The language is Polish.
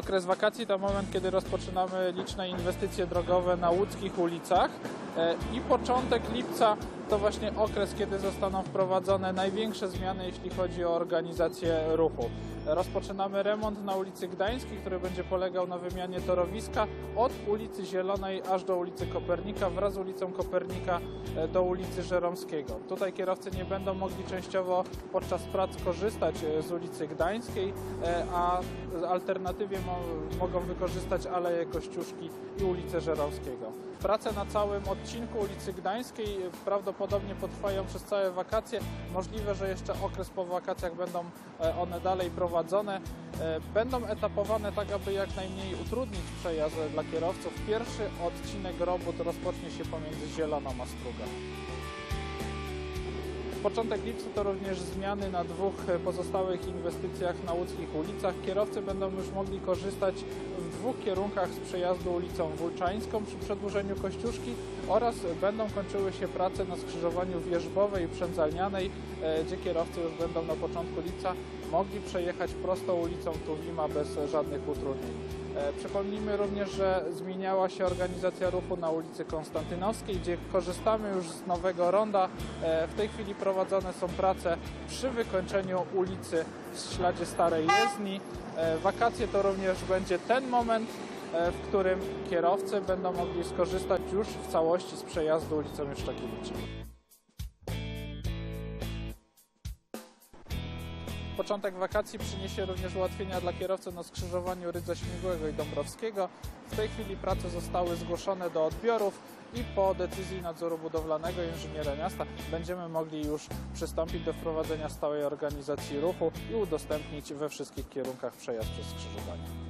Okres wakacji to moment, kiedy rozpoczynamy liczne inwestycje drogowe na łódzkich ulicach e, i początek lipca to właśnie okres, kiedy zostaną wprowadzone największe zmiany, jeśli chodzi o organizację ruchu. Rozpoczynamy remont na ulicy Gdańskiej, który będzie polegał na wymianie torowiska od ulicy Zielonej aż do ulicy Kopernika wraz z ulicą Kopernika e, do ulicy Żeromskiego. Tutaj kierowcy nie będą mogli częściowo podczas prac korzystać e, z ulicy Gdańskiej, e, a alternatywie mo mogą wykorzystać Aleję Kościuszki i ulicę Żeromskiego. Prace na całym odcinku ulicy Gdańskiej prawdopodobnie potrwają przez całe wakacje. Możliwe, że jeszcze okres po wakacjach będą e, one dalej prowadzone. E, Będą etapowane tak, aby jak najmniej utrudnić przejazd dla kierowców. Pierwszy odcinek robót rozpocznie się pomiędzy Zieloną a Strugą. Początek lipca to również zmiany na dwóch pozostałych inwestycjach na łódzkich ulicach. Kierowcy będą już mogli korzystać w dwóch kierunkach z przejazdu ulicą Wólczańską przy przedłużeniu Kościuszki oraz będą kończyły się prace na skrzyżowaniu Wierzbowej i Przędzalnianej, e, gdzie kierowcy już będą na początku lipca mogli przejechać prosto ulicą Tuwima bez żadnych utrudnień. E, Przypomnijmy również, że zmieniała się organizacja ruchu na ulicy Konstantynowskiej, gdzie korzystamy już z nowego ronda. E, W tej chwili prowadzone są prace przy wykończeniu ulicy w śladzie Starej Jezdni. E, Wakacje to również będzie ten moment, e, w którym kierowcy będą mogli skorzystać już w całości z przejazdu ulicą Juszczakiewicza. Początek wakacji przyniesie również ułatwienia dla kierowców na skrzyżowaniu Rydza Śmigłego i Dąbrowskiego. W tej chwili prace zostały zgłoszone do odbiorów i po decyzji nadzoru budowlanego inżyniera miasta będziemy mogli już przystąpić do wprowadzenia stałej organizacji ruchu i udostępnić we wszystkich kierunkach przejazd przez skrzyżowanie.